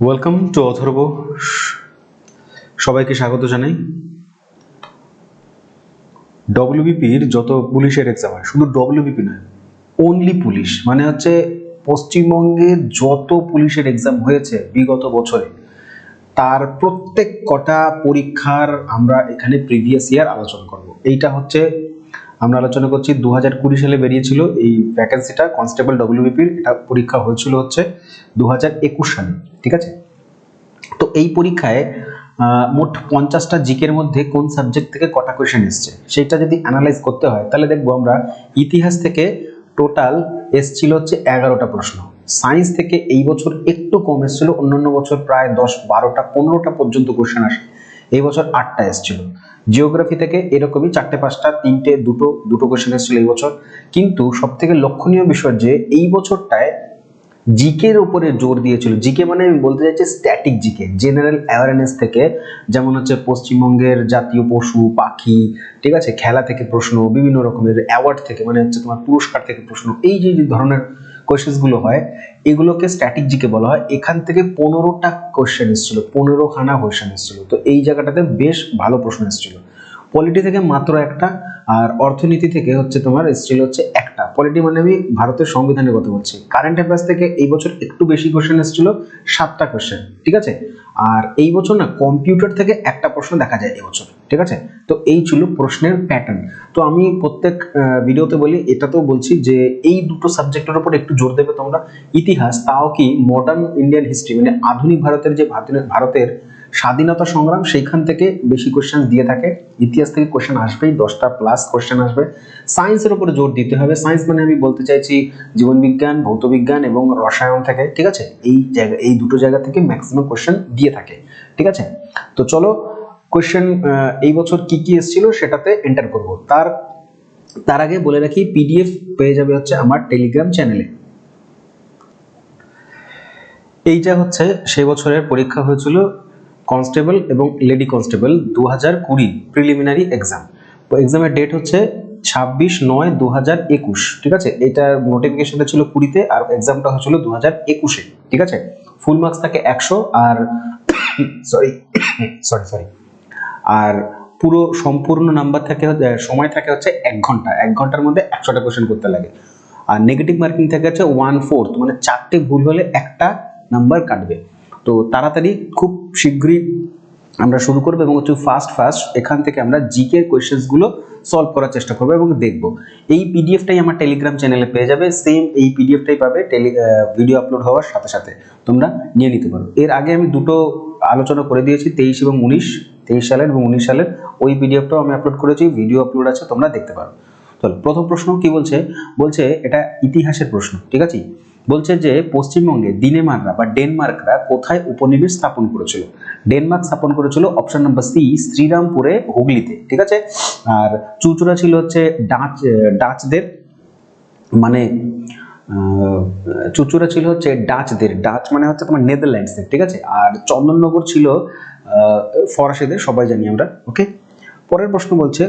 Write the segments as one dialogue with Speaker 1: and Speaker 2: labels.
Speaker 1: Welcome to অথর্ব সবাইকে স্বাগত জানাই। ডব্লিউবিপির যত পুলিশের এক্সাম হয়, শুধু ডব্লিউবিপি নয় অনলি পুলিশ মানে হচ্ছে পশ্চিমবঙ্গে যত পুলিশের এক্সাম হয়েছে বিগত বছরে, তার প্রত্যেক কটা পরীক্ষার আমরা এখানে প্রিভিয়াস ইয়ার আলোচনা করব। এইটা হচ্ছে আমরা আলোচনা করছি দু হাজার কুড়ি সালে বেরিয়েছিল এই ভ্যাকেন্সিটা কনস্টেবল ডব্লিউবিপির এটা পরীক্ষা হয়েছিল হচ্ছে দু হাজার একুশ সালে, ঠিক আছে? তো এই পরীক্ষায় মোট পঞ্চাশটা জিকের মধ্যে কোন সাবজেক্ট থেকে কটা কোয়েশ্চেন এসছে? সেটা যদি অ্যানালাইজ করতে হয়, তাহলে দেখব আমরা ইতিহাস থেকে টোটাল এসছিল হচ্ছে এগারোটা প্রশ্ন। সায়েন্স থেকে এই বছর একটু কম এসেছিল, অন্যান্য বছর প্রায় দশ, বারোটা, পনেরোটা পর্যন্ত কোশ্চেন আসে। এই বছর আটটা এসেছিল। জিওগ্রাফি থেকে এরকমই চারটে, পাঁচটা, তিনটে, দুটো দুটো কোশ্চেন এসেছিল এই বছর। কিন্তু সব থেকে লক্ষণীয় বিষয় যে এই বছরটায় জিকের উপরে জোর দিয়েছিল। জিকে মানে আমি বলতে চাইছি স্ট্যাটিক জিকে জেনারেল অ্যাওয়ারনেস থেকে। যেমন হচ্ছে পশ্চিমবঙ্গের জাতীয় পশু, পাখি, ঠিক আছে? খেলা থেকে প্রশ্ন, বিভিন্ন রকমের অ্যাওয়ার্ড থেকে মানে হচ্ছে তোমার পুরস্কার থেকে প্রশ্ন, এই যে ধরনের কোয়েশ্চেন্সগুলো হয়, এগুলোকে স্ট্যাটিক বলা হয়। এখান থেকে পনেরোটা কোয়েশ্চেন এসেছিল পনেরো খানা কোয়েশ্চেন এসেছিল। তো এই জায়গাটাতে বেশ ভালো প্রশ্ন এসেছিল। পলিটি থেকে মাত্র একটা, আর অর্থনীতি থেকে হচ্ছে তোমার এসেছিল হচ্ছে একটা। পলিটি মানে আমি ভারতের সংবিধানের কথা বলছি। কারেন্ট অ্যাফেয়ার্স থেকে এই বছর একটু বেশি কোশ্চেন এসেছিল, সাতটা কোশ্চেন ঠিক আছে? আর এই বছর না কম্পিউটার থেকে একটা প্রশ্ন দেখা যায় এবছর ঠিক আছে? তো এই ছিল প্রশ্নের প্যাটার্ন তো আমি প্রত্যেক ভিডিওতে বলি, এটাতেও বলছি যে এই দুটো সাবজেক্টের উপর একটু জোর দেবে তোমরা। ইতিহাস, তাও কি মডার্ন ইন্ডিয়ান হিস্ট্রি মানে আধুনিক ভারতের যে ভারতের স্বাধীনতা সংগ্রাম সেইখান থেকে বেশি কোশ্চেন দিয়ে থাকে। ইতিহাস থেকে কোশ্চেন আসবেই, দশটা প্লাস কোশ্চেন আসবে। সায়েন্সের উপরে জোর দিতে হবে। সায়েন্স মানে আমি বলতে চাইছি জীবনবিজ্ঞান, ভৌতবিজ্ঞান এবং রসায়ন থেকে, ঠিক আছে? এই জায়গা, এই দুটো জায়গা থেকে ম্যাক্সিমাম কোশ্চেন দিয়ে থাকে, ঠিক আছে? তো চলো কোশ্চেন এই বছর কি কি এসেছিল সেটাতে এন্টার করব। তার তার আগে বলে রাখি পিডিএফ পেয়ে যাবে হচ্ছে আমার টেলিগ্রাম চ্যানেলে এইটা হচ্ছে সেই বছরের পরীক্ষা হয়েছিল কনস্টেবল এবং লেডি কনস্টেবল দু হাজার কুড়ি প্রিলিমিনারি এক্সাম। এক্সামের ডেট হচ্ছে ছাব্বিশ নয় দু হাজার একুশ, ঠিক আছে? এটার নোটিফিকেশনটা ছিল কুড়িতে আর এক্সামটা হয়েছিল দু হাজার একুশে, ঠিক আছে? ফুল মার্কস থাকে একশো আর সরি সরি সরি আর পুরো সম্পূর্ণ নাম্বার থাকে সময় থাকে হচ্ছে এক ঘণ্টা, এক ঘণ্টার মধ্যে একশোটা কোশ্চেন করতে লাগে। আর নেগেটিভ মার্কিং থাকে হচ্ছে ওয়ান ফোর্থ মানে চারটে ভুল হলে একটা নাম্বার কাটবে। তো তাড়াতাড়ি খুব শীঘ্রই আমরা শুরু করব এবং হচ্ছে ফাস্ট ফাস্ট এখান থেকে আমরা জিকে কোয়েশ্চেন্সগুলো সলভ করার চেষ্টা করব এবং দেখব। এই পিডিএফটাই আমার টেলিগ্রাম চ্যানেলে পেয়ে যাবে। সেম এই পিডিএফটাই পাবে টেলি ভিডিও আপলোড হওয়ার সাথে সাথে। তোমরা নিয়ে নিতে পারো। এর আগে আমি দুটো আলোচনা করে দিয়েছি, তেইশ এবং উনিশ, তেইশ সালের এবং উনিশ সালের। ওই পিডিএফটাও আমি আপলোড করেছি ভিডিও আপলোড আছে, তোমরা দেখতে পারো। চলো, প্রথম প্রশ্ন কি বলছে? বলছে এটা ইতিহাসের প্রশ্ন, ঠিক আছে? বলছে যে পশ্চিমবঙ্গে দিনেমাররা বা ডেনমার্করা কোথায় উপনিবেশ স্থাপন করেছিল? ডেনমার্ক স্থাপন করেছিল অপশন নাম্বার সি শ্রীরামপুরে হুগলিতে, ঠিক আছে? আর চুচুড়া ছিল হচ্ছে ডাচ, ডাচদের মানে চুচুড়া ছিল হচ্ছে ডাচদের, ডাচ মানে হচ্ছে তোমার নেদারল্যান্ডসের ঠিক আছে? আর চন্দননগর ছিল ফরাসিদের, সবাই জানি আমরা ওকে পরের প্রশ্ন বলছে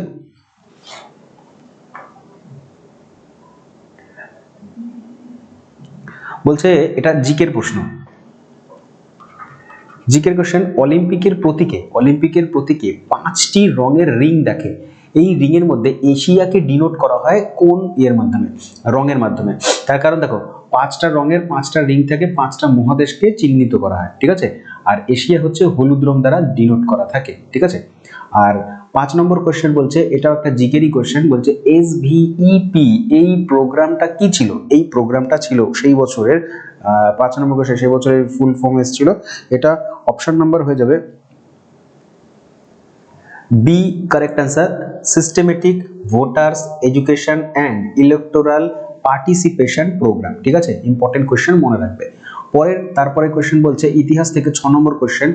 Speaker 1: বলছে, এটা জিকের প্রশ্ন। জিকের কোশ্চেন অলিম্পিকের প্রতীকে অলিম্পিকের প্রতীকে পাঁচটি রঙের রিং দেখে। এই রিং এর মধ্যে এশিয়াকে ডিনোট করা হয় কোন ইয়ের মাধ্যমে? রঙের মাধ্যমে। তার কারণ দেখো, পাঁচটা রঙের পাঁচটা রিং থেকে পাঁচটা মহাদেশকে চিহ্নিত করা হয়, ঠিক আছে? আর এশিয়া হচ্ছে হলুদ রং দ্বারা ডিনোট করা থাকে, ঠিক আছে? আর পাঁচ নম্বর কোশ্চেন বলছে, এটাও একটা জিকেরই কোশ্চেন বলছে এস ভিইপি এই প্রোগ্রামটা কি ছিল? এই প্রোগ্রামটা ছিল সেই বছরের পাঁচ নম্বর কোশ্চেন সেই বছরের ফুল ফর্ম এসেছিল। এটা অপশন নাম্বার হয়ে যাবে B correct answer systematic voters education and electoral participation programme ঠিক আছে? ইম্পর্টেন্ট কোয়েশ্চেন মনে রাখবে। পরের, তারপরে কোয়েশ্চেন বলছে, ইতিহাস থেকে ছ নম্বর কোয়েশ্চেন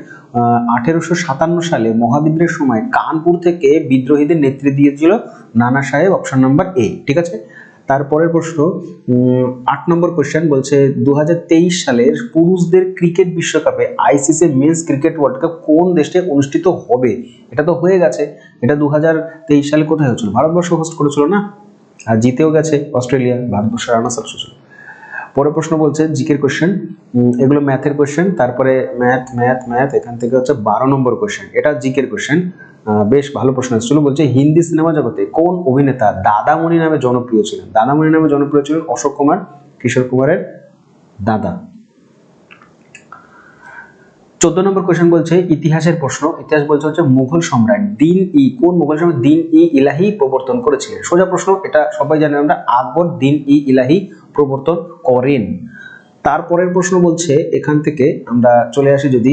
Speaker 1: আঠেরোশো সাতান্ন সালে মহাবিদ্রোহের সময় কানপুর থেকে বিদ্রোহীদের নেতৃত্ব দিয়েছিল নানা সাহেব অপশন নাম্বার এ ঠিক আছে? তারপরের প্রশ্ন আট নম্বর কোয়েশ্চেন বলছে দু হাজার তেইশ সালের পুরুষদের ক্রিকেট বিশ্বকাপে ICC men's cricket world cup কোন দেশে অনুষ্ঠিত হবে? এটা তো হয়ে গেছে। এটা দু হাজার তেইশ সালে কোথায় হয়েছিল? ভারতবর্ষ হোস্ট করেছিল না? আর জিতেও গেছে অস্ট্রেলিয়া, ভারতবর্ষের রানার্স আপ পরের প্রশ্ন বলছে, জিকের কোশ্চেন এগুলো ম্যাথের কোশ্চেন তারপরে ম্যাথ ম্যাথ ম্যাথ এখান থেকে হচ্ছে বারো নম্বর কোশ্চেন এটা জিকের কোশ্চেন বেশ ভালো প্রশ্ন এসেছিল বলছে, হিন্দি সিনেমা জগতে কোন অভিনেতা দাদামণি নামে জনপ্রিয় ছিলেন? দাদামণি নামে জনপ্রিয় ছিলেন অশোক কুমার, কিশোর কুমারের দাদা। চোদ্দ নম্বর কোশ্চেন বলছে, ইতিহাসের প্রশ্ন, ইতিহাস বলছে হচ্ছে মুঘল সম্রাট, দিন ই, কোন মুঘল সম্রাট দিন ই ইলাহি প্রবর্তন করেছিলেন? সোজা প্রশ্ন, এটা সবাই জানেন আমরা, আকবর দিন ই ইলাহি প্রবর্তন করেন। তারপরের প্রশ্ন বলছে, এখান থেকে আমরা চলে আসি যদি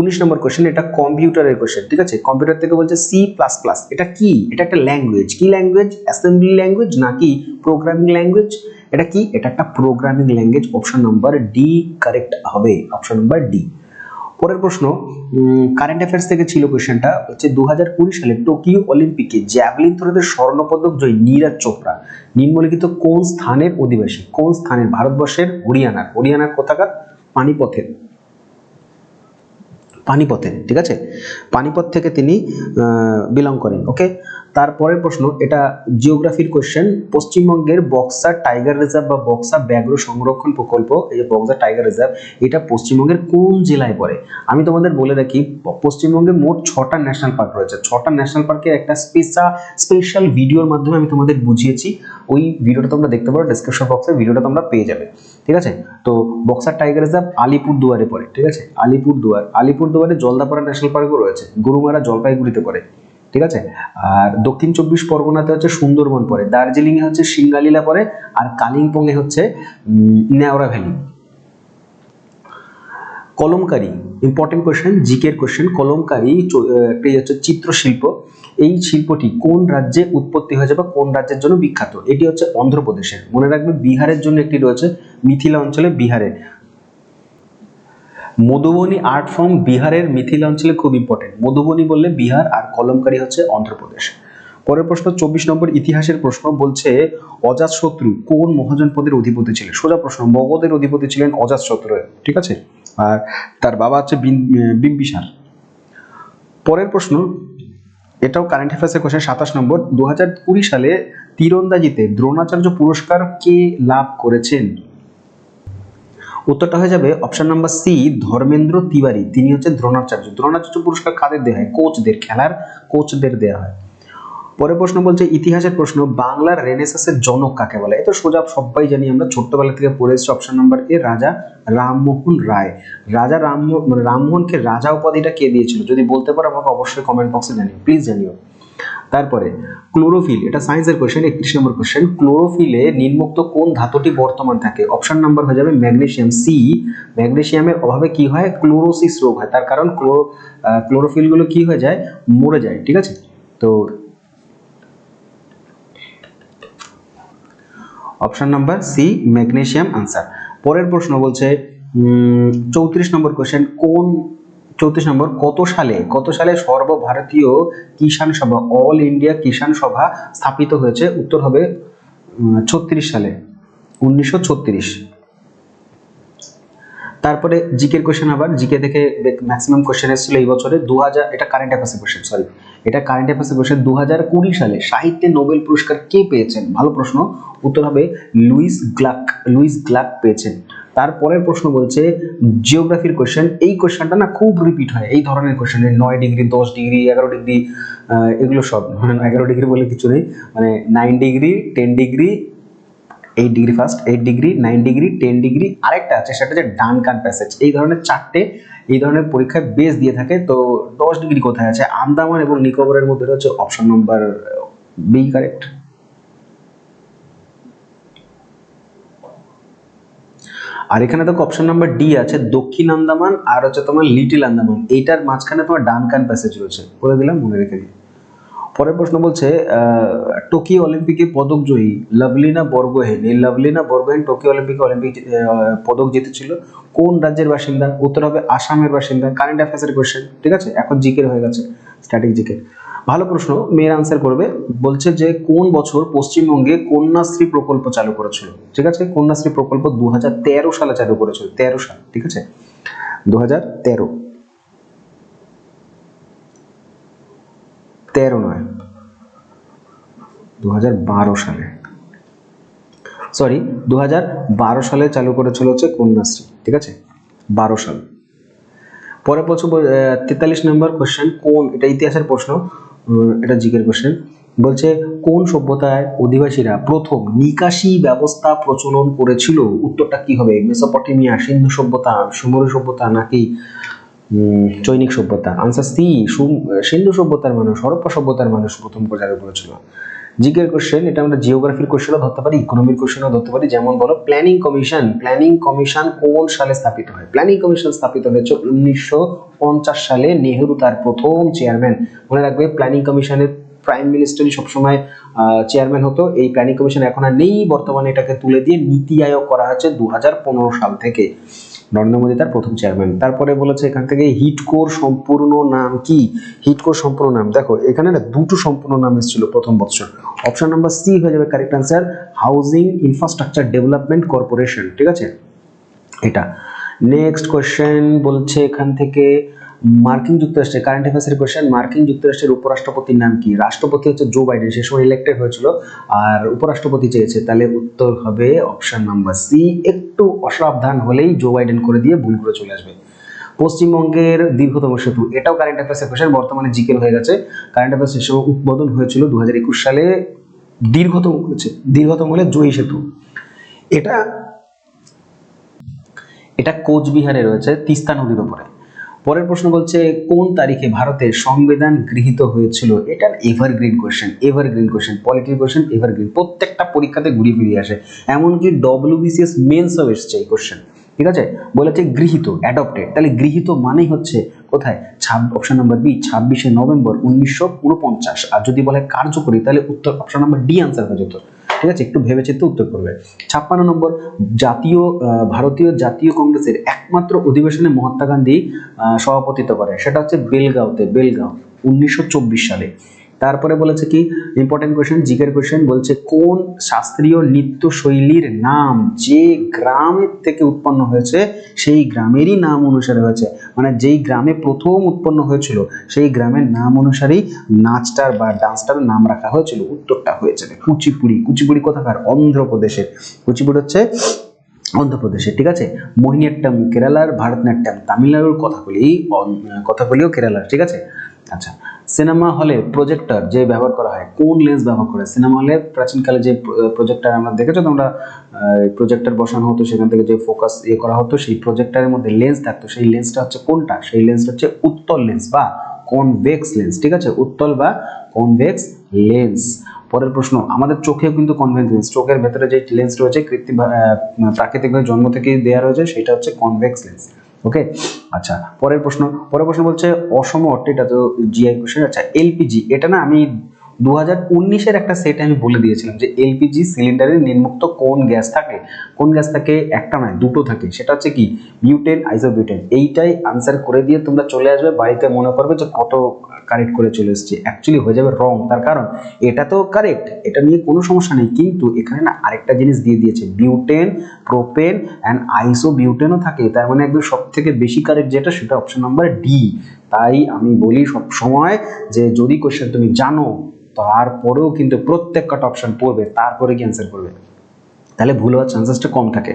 Speaker 1: উনিশ নম্বর কোশ্চেন এটা কম্পিউটারের কোশ্চেন ঠিক আছে? কম্পিউটার থেকে বলছে সি প্লাস প্লাস এটা কি? এটা একটা ল্যাঙ্গুয়েজ কি ল্যাঙ্গুয়েজ অ্যাসেম্বলি ল্যাঙ্গুয়েজ নাকি প্রোগ্রামিং ল্যাঙ্গুয়েজ এটা কি? এটা একটা programming language option number D correct হবে অপশন নাম্বার ডি পরের প্রশ্ন কারেন্ট অ্যাফেয়ার্স থেকে ছিল কোয়েশ্চেনটা হচ্ছে দু হাজার কুড়ি সালে টোকিও অলিম্পিকে জ্যাভলিন থ্রোতে স্বর্ণপদক জয়ী নীরাজ চোপড়া। নিম্নলিখিত কোন স্থানের অধিবাসী? কোন স্থানের? ভারতবর্ষের হরিয়ানার। হরিয়ানার কোথাকার? পানিপথের। পানিপথের, ঠিক আছে? পানিপথ থেকে তিনি বিলং করেন ওকে তারপরের প্রশ্ন, এটা জিওগ্রাফির কোশ্চেন পশ্চিমবঙ্গের বক্সা টাইগার রিজার্ভ বা বক্সা ব্যাঘ্র সংরক্ষণ প্রকল্প, এই যে বক্সা টাইগার রিজার্ভ এটা পশ্চিমবঙ্গের কোন জেলায় পড়ে? আমি তোমাদের বলে রাখি, পশ্চিমবঙ্গে মোট ছটা ন্যাশনাল পার্ক রয়েছে। ছটা ন্যাশনাল পার্কের একটা স্পেশা স্পেশাল ভিডিওর মাধ্যমে আমি তোমাদের বুঝিয়েছি। ওই ভিডিওটা তোমরা দেখতে পারো ডিসক্রিপশন বক্সে ভিডিওটা তোমরা পেয়ে যাবে। ঠিক আছে? তো বক্সার টাইগার রিজার্ভ আলিপুর দুয়ারে পড়ে, ঠিক আছে? আলিপুর দুয়ার আলিপুর দুয়ারে জলদাপাড়া ন্যাশনাল পার্কও রয়েছে। গরুমারা জলপাইগুড়িতে পড়ে। ঠিক আছে? আর দক্ষিণ চব্বিশ পরগনাতে হচ্ছে সুন্দরবন পড়ে দার্জিলিং এ হচ্ছে সিঙ্গালীলা পড়ে, আর কালিম্পং এ হচ্ছে Neora valley. Kalamkari important question জিকের কোয়েশ্চেন কলমকারি একটি হচ্ছে চিত্রশিল্প। এই শিল্পটি কোন রাজ্যে উৎপত্তি হয়েছে বা কোন রাজ্যের জন্য বিখ্যাত? এটি হচ্ছে অন্ধ্রপ্রদেশের। মনে রাখবে বিহারের জন্য একটি রয়েছে, মিথিলা অঞ্চলে বিহারে মধুবনী আর্ট ফর্ম বিহারের মিথিলা অঞ্চলে খুব ইম্পর্টেন্ট মধুবনী বললে বিহার আর কলমকারী হচ্ছে অন্ধ্রপ্রদেশ। পরের প্রশ্ন, চব্বিশ নম্বর ইতিহাসের প্রশ্ন বলছে, অজাত শত্রু কোন মহাজনপদের অধিপতি ছিলেন? সোজা প্রশ্ন, মগধের অধিপতি ছিলেন অজাত শত্রু, ঠিক আছে? আর তার বাবা হচ্ছে বিম্বিসার। পরের প্রশ্ন, এটাও কারেন্ট অ্যাফেয়ার্সের কোশ্চেন সাতাশ নম্বর দু হাজার কুড়ি সালে তীরন্দাজিতে দ্রোণাচার্য পুরস্কার কে লাভ করেছেন? উত্তরটা হয়ে যাবে option number C Dharmendra Tiwari. তিনি হচ্ছেন দ্রোণাচার্য। দ্রোণাচার্য পুরস্কার কাদের দেওয়া হয়? কোচদের, খেলার কোচদের দেওয়া হয়। পরের প্রশ্ন বলছে, ইতিহাসের প্রশ্ন, বাংলার রেনেসাসের জনক কাকে বলে? এত সোজা, সবাই জানি আমরা, ছোট্টবেলা থেকে পড়ে এসেছি অপশন নাম্বার এ রাজা রামমোহন রায়। রাজা রামমোহন, রামমোহনকে রাজা উপাধিটা কে দিয়েছিল? যদি বলতে পারো, আমাকে অবশ্যই কমেন্ট বক্সে জানিও। প্লিজ জানিও। তারপরে ক্লোরোফিল এটা সায়েন্সের কোশ্চেন একত্রিশ নম্বর কোশ্চেন ক্লোরোফিলে নির্মুক্ত কোন ধাতুটি বর্তমান থাকে? অপশন নাম্বার হয়ে যাবে ম্যাগনেসিয়াম সি ম্যাগনেসিয়ামের অভাবে কি হয়? ক্লোরোসিস রোগ হয়। তার কারণ ক্লোরো ক্লোরোফিলগুলো কি হয়ে যায়? মরে যায়, ঠিক আছে? তো option number C magnesium answer পরের প্রশ্ন বলছে চৌত্রিশ নম্বর কোশ্চেন কোন চৌত্রিশ নম্বর, কত সালে কত সালে সর্বভারতীয় কিষাণ সভা, অল ইন্ডিয়া কিষাণ সভা স্থাপিত হয়েছে? উত্তর হবে ছত্রিশ সালে, উনিশশো ছত্রিশ। তারপরে জিকের কোশ্চেন আবার, জিকে থেকে ম্যাক্সিমাম কোশ্চেন এসেছিল এই বছরে দু হাজার এটা কারেন্ট অ্যাফেয়ার্সের কোশ্চেন সরি এটা কারেন্ট অ্যাফেয়ার্সের কোশ্চেন দু সালে সাহিত্যে নোবেল পুরস্কার কে পেয়েছেন? ভালো প্রশ্ন, উত্তর হবে লুইস গ্লাক লুইস গ্লাক পেয়েছেন। তারপরের প্রশ্ন বলছে জিওগ্রাফির কোশ্চেন এই কোশ্চেনটা না খুব রিপিট হয়। এই ধরনের কোশ্চেন নয় ডিগ্রি দশ ডিগ্রি এগারো ডিগ্রি এগুলো সব। মানে এগারো ডিগ্রি বলে কিছু নেই। মানে nine degree ten degree eight degree first eight degree nine degree ten degree আরেকটা আছে, সেটা হচ্ছে ডানকান প্যাসেজ এই ধরনের চারটে, এই ধরনের পরীক্ষায় বেস দিয়ে থাকে। তো দশ ডিগ্রি কোথায় আছে? আন্দামান এবং নিকোবরের মধ্যে হচ্ছে অপশন নম্বর বি কারেক্ট আর এখানে দেখো অপশন নাম্বার ডি আছে, দক্ষিণ আন্দামান আর হচ্ছে তোমার লিটিল আন্দামান। এইটার মাঝখানে তোমার ডানকান প্যাসেজ রয়েছে। বলে দিলাম, মনে রেখে দিই। পরের প্রশ্ন বলছে টোকিও অলিম্পিকে পদক জয়ী লাভলিনা বর্গহেন এই লাভলিনা বর্গহেন টোকিও অলিম্পিকে অলিম্পিক পদক জিতেছিল। কোন রাজ্যের বাসিন্দা? উত্তর হবে আসামের বাসিন্দা। কারেন্ট অ্যাফেয়ার্সের কোয়েশ্চেন ঠিক আছে? এখন জিকের হয়ে গেছে স্ট্যাটিক জিকের ভালো প্রশ্ন মেয়ের আনসার করবে, বলছে যে কোন বছর পশ্চিমবঙ্গে কন্যাশ্রী প্রকল্প চালু করেছিল? ঠিক আছে? কন্যাশ্রী প্রকল্প দু সালে চালু করেছিল। তেরো সাল, ঠিক আছে? দু তেরো। তেরো নয় দু সালে। সরি দু সালে চালু করেছিল হচ্ছে কন্যাশ্রী, ঠিক আছে? বারো সাল। পরে প্রশ্ন তেতাল্লিশ নম্বর কোশ্চেন কোন, এটা ইতিহাসের প্রশ্ন এটা জিকের কোশ্চেন বলছে কোন সভ্যতায় অধিবাসীরা প্রথম নিকাশি ব্যবস্থা প্রচলন করেছিল? উত্তরটা কি হবে? মেসোপটেমিয়া, সিন্ধু সভ্যতা, সুমেরু সভ্যতা নাকি চৈনিক সভ্যতা? আনসার সি সিন্ধু সভ্যতার মানুষ, হরপ্পা সভ্যতার মানুষ প্রথম প্রচারে করেছিল। জিকের কোশ্চেন এটা আমরা জিওগ্রাফির কোশ্চেনও ধরতে পারি ইকোনমির কোশ্চেনও ধরতে পারি। যেমন বলো প্ল্যানিং কমিশন প্ল্যানিং কমিশন কোন সালে স্থাপিত হয়? প্ল্যানিং কমিশন স্থাপিত হয়েছে উনিশশো পঞ্চাশ সালে নেহেরু তার প্রথম চেয়ারম্যান মনে রাখবে প্ল্যানিং কমিশনের প্রাইম মিনিস্টারই সবসময় চেয়ারম্যান হতো। এই প্ল্যানিং কমিশন এখন আর নেই। বর্তমানে এটাকে তুলে দিয়ে নীতি আয়োগ করা হয়েছে দু হাজার পনেরো সাল থেকে। নরেন্দ্র মোদী তার প্রথম চেয়ারম্যান তারপরে বলেছে এখান থেকে হিটকোর সম্পূর্ণ নাম কি? হিটকোর সম্পূর্ণ নাম। দেখো, এখানে না দুটো সম্পূর্ণ নাম এসেছিল প্রথম বছর। অপশন নাম্বার সি হয়ে যাবে correct answer housing infrastructure development corporation ঠিক আছে? এটা। নেক্সট কোয়েশ্চেন বলছে এখান থেকে মার্কিন যুক্তরাষ্ট্রের কারেন্ট অ্যাফেয়ার্সের কোয়েশ্চেন মার্কিন যুক্তরাষ্ট্রের উপরাষ্ট্রপতির নাম কি? রাষ্ট্রপতি হচ্ছে জো বাইডেন সে সময় ইলেক্টেড হয়েছিল। আর উপরাষ্ট্রপতি চেয়েছে, তাহলে উত্তর হবে অপশন নাম্বার সি একটু অসাবধান হলেই জো বাইডেন করে দিয়ে ভুল করে চলে আসবে। পশ্চিমবঙ্গের দীর্ঘতম সেতু, এটাও কারেন্ট অ্যাফেয়ার্সের কোয়েশ্চেন বর্তমানে জিকেল হয়ে গেছে। কারেন্ট অ্যাফেয়ার্স সময় উদ্বোধন হয়েছিল দু হাজার একুশ সালে। দীর্ঘতম হয়েছে দীর্ঘতম হলে জয়ী সেতু। এটা এটা কোচবিহারে রয়েছে, তিস্তা নদীর উপরে। পরের প্রশ্ন বলছে, কোন তারিখে ভারতের সংবিধান গৃহীত হয়েছিল? এটা এভারগ্রিন কোয়েশ্চেন এভারগ্রিন কোয়েশ্চেন পলিটির কোয়েশ্চেন এভারগ্রিন প্রত্যেকটা পরীক্ষাতে ঘুরিয়ে ফিরিয়ে আসে। এমনকি ডব্লিউবিসিএস মেন্সও এসছে এই কোয়েশ্চেন ঠিক আছে? বলেছে গৃহীত অ্যাডপ্টেড তাহলে গৃহীত মানেই হচ্ছে কোথায়? ছাব অপশন নাম্বার বি ছাব্বিশে নভেম্বর উনিশশো উনপঞ্চাশ। আর যদি বলে কার্যকরী, তাহলে উত্তর অপশন নাম্বার ডি আনসার হয়ে যেত। ঠিক আছে, একটু ভেবে ভেবেচিন্তে উত্তর করবে। ছাপ্পান্ন নম্বর, জাতীয় ভারতীয় জাতীয় কংগ্রেসের একমাত্র অধিবেশনে মহাত্মা গান্ধী সভাপতিত্ব করে। সেটা হচ্ছে বেলগাঁওতে, বেলগাঁও, উনিশশো চব্বিশ সালে। তারপরে বলেছে কি ইম্পর্টেন্ট কোয়েশ্চেন জিকের কোয়েশ্চেন বলছে কোন শাস্ত্রীয় নৃত্য শৈলীর নাম যে গ্রামের থেকে উৎপন্ন হয়েছে, সেই গ্রামেরই নাম অনুসারে হয়েছে। মানে যেই গ্রামে প্রথম উৎপন্ন হয়েছিল, সেই গ্রামের নাম অনুসারেই নাচটার বা ডান্সটার নাম রাখা হয়েছিল, উত্তরটা হয়ে যাবে কুচিপুড়ি কুচিপুড়ি কোথাকার? অন্ধ্রপ্রদেশের। কুচিপুড়ি হচ্ছে অন্ধ্রপ্রদেশে ঠিক আছে? মোহিনীয়াট্টম কেরালার, ভারতনাট্যম তামিলনাড়ুর কথাগুলি কথাগুলিও কেরালার, ঠিক আছে? আচ্ছা সিনেমা হলে প্রজেক্টর যে ব্যবহার করা হয়, কোন লেন্স ব্যবহার করে? সিনেমা হলে প্রাচীনকালে যে প্রজেক্টর আমরা দেখেছ তোমরা প্রজেক্টর বসানো হতো, সেখান থেকে যে ফোকাস ইয়ে করা হতো, সেই প্রজেক্টরের মধ্যে লেন্স থাকতো। সেই লেন্সটা হচ্ছে কোনটা? সেই লেন্সটা হচ্ছে উত্তল লেন্স বা কনভেক্স লেন্স ঠিক আছে? উত্তল বা কনভেক্স লেন্স পরের প্রশ্ন, আমাদের চোখেও কিন্তু কনভেক্স লেন্স চোখের ভেতরে যে লেন্স রয়েছে, কৃত্রিম প্রাকৃতিকভাবে জন্ম থেকেই দেওয়া রয়েছে, সেটা হচ্ছে কনভেক্স লেন্স ওকে আচ্ছা পরের প্রশ্ন। পরের প্রশ্ন বলছে, অসম অর্থ এটা তো জিআই কোশ্চেন আচ্ছা এলপিজি এটা না আমি দু হাজার উনিশের একটা সেট আমি বলে দিয়েছিলাম যে এলপিজি সিলিন্ডারে নির্মুক্ত কোন গ্যাস থাকে, কোন গ্যাস থাকে একটা নয়, দুটো থাকে। সেটা হচ্ছে কি? বিউটেন আইসোবিউটেন এইটাই আনসার করে দিয়ে তোমরা চলে আসবে, বাড়িতে মনে করবে যে কত কারেক্ট করে চলে এসেছি। অ্যাকচুয়ালি হয়ে যাবে রং তার কারণ এটা তো কারেক্ট এটা নিয়ে কোনো সমস্যা নেই। কিন্তু এখানে না আরেকটা জিনিস দিয়ে দিয়েছে। বিউটেন প্রোপেন অ্যান্ড আইসো বিউটেনও থাকে। তার মানে একদম সব থেকে বেশি কারেক্ট যেটা, সেটা অপশন নাম্বার ডি তাই আমি বলি সব সময় যে যদি কোশ্চেন তুমি জানো তারপরেও কিন্তু প্রত্যেক কটা অপশন পড়বে, তারপরে কি অ্যান্সার করবে। তাহলে ভুল হওয়ার চান্সেসটা কম থাকে।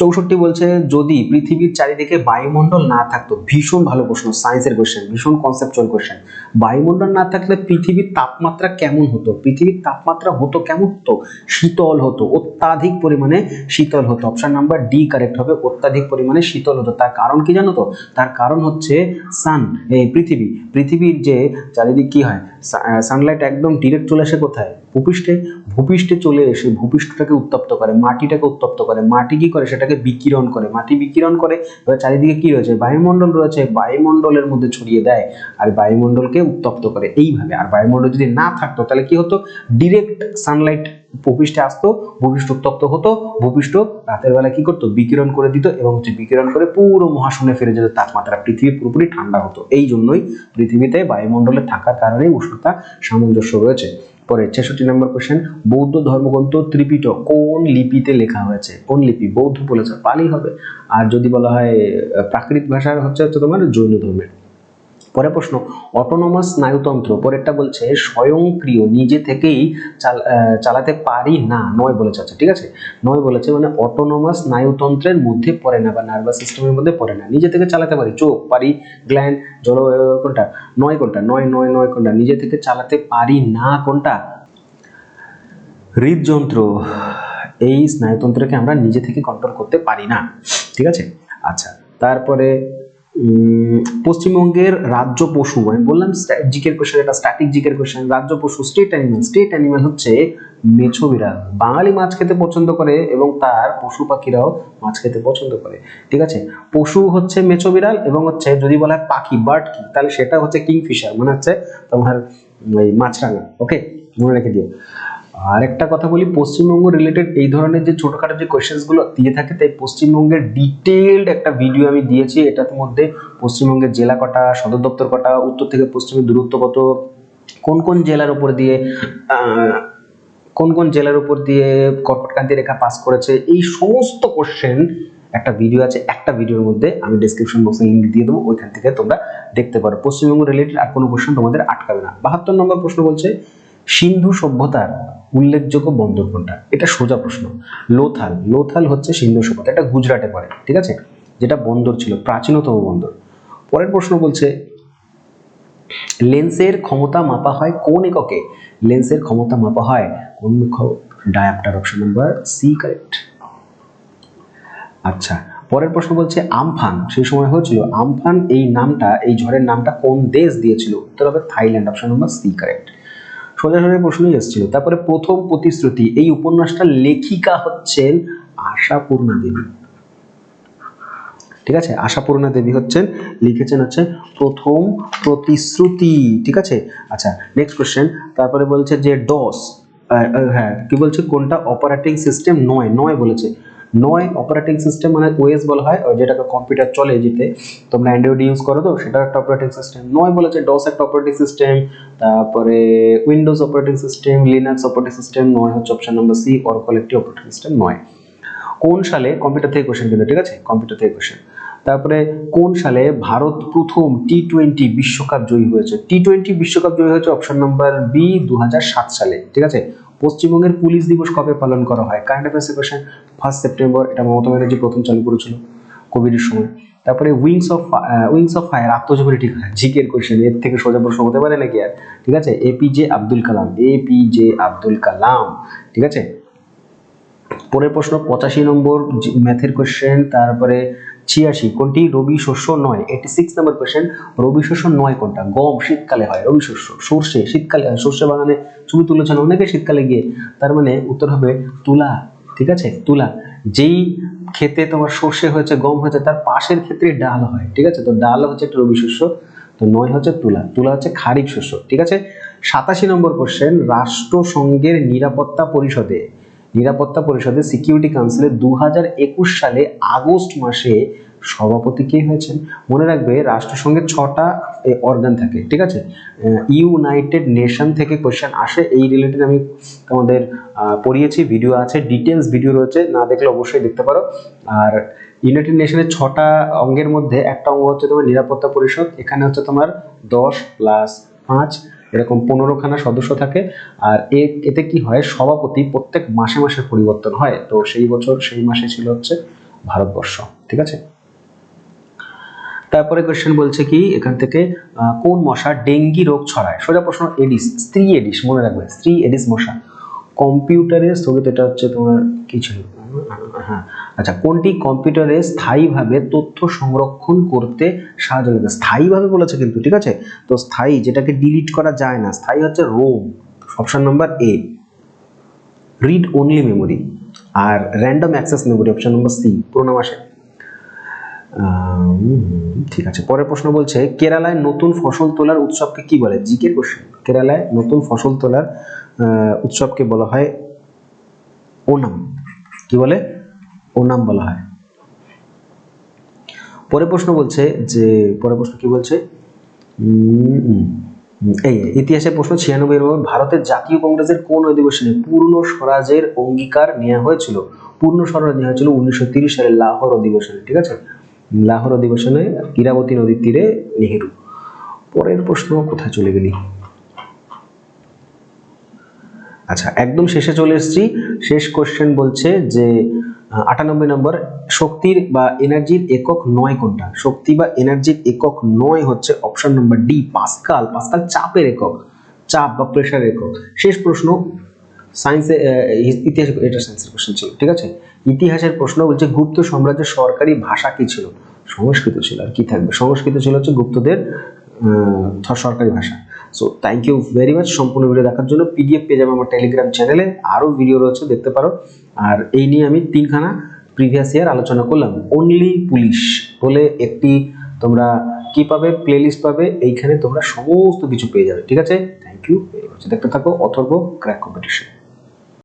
Speaker 1: চৌষট্টি বলছে, যদি পৃথিবীর চারিদিকে বায়ুমণ্ডল না থাকতো, ভীষণ ভালো প্রশ্ন সায়েন্সের কোয়েশ্চেন ভীষণ কনসেপচুয়াল কোশ্চেন বায়ুমণ্ডল না থাকলে পৃথিবীর তাপমাত্রা কেমন হতো? পৃথিবীর তাপমাত্রা হতো কেমন হতো? শীতল হতো, অত্যাধিক পরিমাণে শীতল হতো। অপশন নাম্বার ডি কারেক্ট হবে, অত্যাধিক পরিমাণে শীতল হতো। তার কারণ কি জানো তো? তার কারণ হচ্ছে সান এই পৃথিবী। পৃথিবীর যে চারিদিক কি হয়? সানলাইট একদম ডিরেক্ট চলে আসে কোথায়? ভূপৃষ্ঠে ভূপৃষ্ঠে চলে এসে ভূপৃষ্ঠটাকে উত্তপ্ত করে, মাটিটাকে উত্তপ্ত করে। মাটি কি করে? সেটাকে বিকিরণ করে। মাটি বিকিরণ করে, এবার চারিদিকে কী রয়েছে? বায়ুমণ্ডল রয়েছে। বায়ুমণ্ডলের মধ্যে ছড়িয়ে দেয় আর বায়ুমণ্ডলকে উত্তপ্ত করে। এইভাবে। আর বায়ুমণ্ডল যদি না থাকতো, তাহলে কী হতো? ডিরেক্ট সানলাইট ভূপৃষ্ঠে আসতো, ভূপৃষ্ঠ উত্তপ্ত হতো, ভূপৃষ্ঠ রাতের বেলা কি করতো? বিকিরণ করে দিত এবং হচ্ছে বিকিরণ করে পুরো মহাশূন্যে ফিরে যেত তাপমাত্রা পৃথিবী পুরোপুরি ঠান্ডা হতো। এই জন্যই পৃথিবীতে বায়ুমণ্ডলে থাকার কারণে উষ্ণতা সামঞ্জস্য রয়েছে। পরে ছেষট্টি নম্বর কোশ্চেন বৌদ্ধ ধর্মগ্রন্থ ত্রিপিটক কোন লিপিতে লেখা হয়েছে? কোন লিপি? বৌদ্ধ বলেছে পালি হবে। আর যদি বলা হয় প্রাকৃত ভাষার হচ্ছে তোমার জৈন ধর্মের। পরের প্রশ্ন অটোনোমাস স্নায়ুতন্ত্র, পরেরটা বলছে স্বয়ংক্রিয়, নিজে থেকেই চাল- চালাতে পারি না। নয় বলেছে আচ্ছা ঠিক আছে। নয় বলেছে মানে অটোনোমাস স্নায়ুতন্ত্রের মধ্যে পড়ে না বা নার্ভাস সিস্টেমের মধ্যে পড়ে না। নিজে থেকে চালাতে পারি, চোখ, পারি গ্ল্যান্ড জল কোনটা? নয় কোনটা? নয় নয় নয় কোনটা? নিজে থেকে চালাতে পারি না কোনটা? হৃদযন্ত্র, এই স্নায়ুতন্ত্রকে আমরা নিজে থেকে কন্ট্রোল করতে পারি না। ঠিক আছে? আচ্ছা তারপরে পশ্চিমবঙ্গের রাজ্য পশু, আমি বললাম জিকের কোশ্চেন এটা স্ট্যাটিক জিকের কোশ্চেন রাজ্য পশু স্টেট অ্যানিমাল স্টেট অ্যানিমাল হচ্ছে মেছো বিড়াল। বাঙালি মাছ খেতে পছন্দ করে এবং তার পশু পাখিরাও মাছ খেতে পছন্দ করে। ঠিক আছে? পশু হচ্ছে মেছো বিড়াল এবং হচ্ছে যদি বলা হয় পাখি বার্ড কি? তাহলে সেটা হচ্ছে কিংফিশার মানে হচ্ছে তোমার ওই মাছরাঙা ওকে মনে রেখে দিও। আরেকটা কথা বলি, পশ্চিমবঙ্গ রিলেটেড এই ধরনের যে ছোটখাটো যে কোয়েশ্চেন্সগুলো দিয়ে থাকে, তাই পশ্চিমবঙ্গের ডিটেলড একটা ভিডিও আমি দিয়েছি। এটার মধ্যে পশ্চিমবঙ্গের জেলা কটা, সদর দপ্তর কটা, উত্তর থেকে পশ্চিমের দূরত্ব কত, কোন কোন জেলার উপর দিয়ে কোন কোন জেলার উপর দিয়ে কর্কটক্রান্তি রেখা পাস করেছে, এই সমস্ত কোশ্চেন একটা ভিডিও আছে, একটা ভিডিওর মধ্যে আমি ডেসক্রিপশন বক্সে লিঙ্ক দিয়ে দেবো, ওইখান থেকে তোমরা দেখতে পারো। পশ্চিমবঙ্গ রিলেটেড আর কোনো কোশ্চেন তোমাদের আটকাবে না। বাহাত্তর নম্বর প্রশ্ন বলছে সিন্ধু সভ্যতার উল্লেখযোগ্য বন্দর কোনটা? এটা সোজা প্রশ্ন। লোথাল। লোথাল হচ্ছে সিন্ধু সভ্যতা। এটা গুজরাটে পড়ে, ঠিক আছে? যেটা বন্দর ছিল, প্রাচীনতম বন্দর। পরের প্রশ্ন বলছে, লেন্সের ক্ষমতা মাপা হয় কোন এককে? লেন্সের ক্ষমতা মাপা হয় কোন diopter option number C correct আচ্ছা পরের প্রশ্ন বলছে, আমফান। সেই সময় হয়েছিল, আমফান এই নামটা, এই ঝড়ের নামটা কোন দেশ দিয়েছিল? উত্তর হবে Thailand, option number C correct সোজা সোজা প্রশ্নই এসেছিল। তারপরে প্রথম প্রতিশ্রুতি, এই উপন্যাসটার লেখিকা হচ্ছেন আশাপূর্ণা দেবী। ঠিক আছে? আশাপূর্ণা দেবী হচ্ছেন, লিখেছেন হচ্ছে প্রথম প্রতিশ্রুতি। ঠিক আছে? আচ্ছা নেক্সট কোশ্চেন তারপরে বলছে যে ডস হ্যাঁ কি বলছে? কোনটা? অপারেটিং সিস্টেম নয়। নয় বলেছে। নয় অপারেটিং সিস্টেম মানে ওএস বলা হয় যেটাকে কম্পিউটার চলে যেতে তোমরা অ্যান্ড্রয়েড ইউজ করো তো সেটা একটা অপারেটিং সিস্টেম নয় বলেছে ডস একটা অপারেটিং সিস্টেম তারপরে Windows operating system Linux operating system নয় হচ্ছে অপশন নাম্বার সি অরকল একটি অপারেটিং সিস্টেম নয়। কোন সালে কম্পিউটার থেকে কোশ্চেন কিন্তু, ঠিক আছে? কম্পিউটার থেকে কোশ্চেন তারপরে, কোন সালে ভারত প্রথম টি টোয়েন্টি বিশ্বকাপ জয়ী হয়েছে? টি টোয়েন্টি বিশ্বকাপ জয়ী হয়েছে অপশন নাম্বার বি দু হাজার সাত সালে, ঠিক আছে? পশ্চিমবঙ্গের পুলিশ দিবস কবে পালন করা হয়? কারেন্ট অ্যাফেয়ার্সের কোশ্চেন ফার্স্ট সেপ্টেম্বর এটা মমতা ব্যানার্জি প্রথম চালু করেছিল কোভিডের সময়। তারপরে wings of wings of fire আত্মজীবনী ঠিক আছে। জিকের কোশ্চেন এর থেকে সোজা প্রশ্ন হতে পারে নাকি আর? ঠিক আছে? এপিজে আব্দুল কালাম এপিজে আব্দুল কালাম ঠিক আছে? পরের প্রশ্ন, পঁচাশি নম্বর ম্যাথের কোশ্চেন তারপরে ছিয়াশি, কোনটি? রবি শস্য নয়। এটি সিক্স নাম্বার কোশ্চেন রবি শস্য নয় কোনটা? গম শীতকালে হয়। রবি শস্য, সর্ষে শীতকালে হয় সর্ষে বাগানে ছবি তুলেছেন অনেকে শীতকালে গিয়ে। তার মানে উত্তর হবে তুলা, ঠিক আছে? তুলা। যেই ক্ষেতে তোমার সর্ষে হয়েছে, গম হয়েছে, তার পাশের ক্ষেত্রে ডাল হয়, ঠিক আছে? তো ডাল হচ্ছে একটা রবি শস্য, তো নয় হচ্ছে তুলা। তুলা হচ্ছে খারিফ শস্য, ঠিক আছে? সাতাশি নম্বর কোশ্চেন রাষ্ট্রসংঘের নিরাপত্তা পরিষদে নিরাপত্তা পরিষদে সিকিউরিটি কাউন্সিলে দু সালে আগস্ট মাসে সভাপতি কে হয়েছেন? মনে রাখবে রাষ্ট্রসংঘের ছটা অর্গান থাকে, ঠিক আছে? ইউনাইটেড নেশন থেকে কোয়েশ্চেন আসে, এই রিলেটেড আমি তোমাদের পড়িয়েছি ভিডিও আছে ডিটেলস ভিডিও রয়েছে, না দেখলে অবশ্যই দেখতে পারো। আর ইউনাইটেড নেশনের ছটা অঙ্গের মধ্যে একটা অঙ্গ হচ্ছে তোমার নিরাপত্তা পরিষদ, এখানে হচ্ছে তোমার দশ প্লাস পাঁচ এরকম পনেরোখানা সদস্য থাকে, আর এতে কি হয়, সভাপতি প্রত্যেক মাসে মাসে পরিবর্তন হয়। তো সেই বছর, সেই মাসে ছিল হচ্ছে ভারতবর্ষ, ঠিক আছে? তারপরে কোশ্চেন বলছে কি, এখান থেকে কোন মশা ডেঙ্গি রোগ ছড়ায়? সোজা প্রশ্ন, এডিস, স্ত্রী এডিস, মনে রাখবে, স্ত্রী এডিস মশা। কম্পিউটারে স্থগিত, এটা হচ্ছে তোমার কি ছিল? হ্যাঁ আচ্ছা কোনটি কম্পিউটারে স্থায়ীভাবে তথ্য সংরক্ষণ করতে সাহায্য করে? স্থায়ীভাবে বলেছে কিন্তু, ঠিক আছে? তো স্থায়ী যেটাকে ডিলিট করা যায় না, স্থায়ী হচ্ছে ROM option number A read only memory R random access memory option number C পুরোনো মাসে ঠিক আছে, পরের প্রশ্ন বলছে, কেরালায় নতুন ফসল তোলার উৎসবকে কি বলে? জিকে কোশ্চেন কেরালায় নতুন ফসল তোলার উৎসবকে বলা হয় ওনাম। কি বলে? ওনাম বলা হয়। পরের প্রশ্ন বলছে যে, পরের প্রশ্ন কি বলছে? এই ইতিহাসের প্রশ্ন ছিয়ানব্বই ভারতের জাতীয় কংগ্রেসের কোন অধিবেশনে পূর্ণ স্বরাজের অঙ্গীকার নেওয়া হয়েছিল? পূর্ণ স্বরাজ নেওয়া হয়েছিল উনিশশো তিরিশ সালে লাহোর অধিবেশনে, ঠিক আছে? লাহোর অধিবেশনে ইরাবতী নদীর তীরে নেহেরু। পরের প্রশ্ন কোথায় চলে গেলি? আচ্ছা একদম শেষে চলে এসেছি। শেষ কোশ্চেন বলছে যে আটানব্বই নম্বর, শক্তির বা এনার্জির একক নয় কোনটা? শক্তি বা এনার্জির একক নয় হচ্ছে option number D, pascal. Pascal চাপের একক, চাপ বা প্রেশার একক। শেষ প্রশ্ন, সায়েন্সে ইতিহাস, এটা সায়েন্সের কোশ্চেন ছিল, ঠিক আছে? ইতিহাসের প্রশ্ন বলছে গুপ্ত সাম্রাজ্যের সরকারি ভাষা কি ছিল? সংস্কৃত ছিল, আর কি থাকবে? সংস্কৃত ছিল হচ্ছে গুপ্তদের সরকারি ভাষা। So thank you very much সম্পূর্ণ ভিডিও দেখার জন্য। পিডিএফ পেয়ে যাবে আমার টেলিগ্রাম চ্যানেলে আরও ভিডিও রয়েছে, দেখতে পারো। আর এই নিয়ে আমি তিনখানা প্রিভিয়াস ইয়ার আলোচনা করলাম। অনলি পুলিশ বলে একটি তোমরা কি পাবে? প্লেলিস্ট পাবে। এইখানে তোমরা সমস্ত কিছু পেয়ে যাবে। ঠিক আছে? থ্যাংক ইউ ভেরি মাচ দেখতে থাকো। অথর্ব ক্র্যাক কম্পিটিশন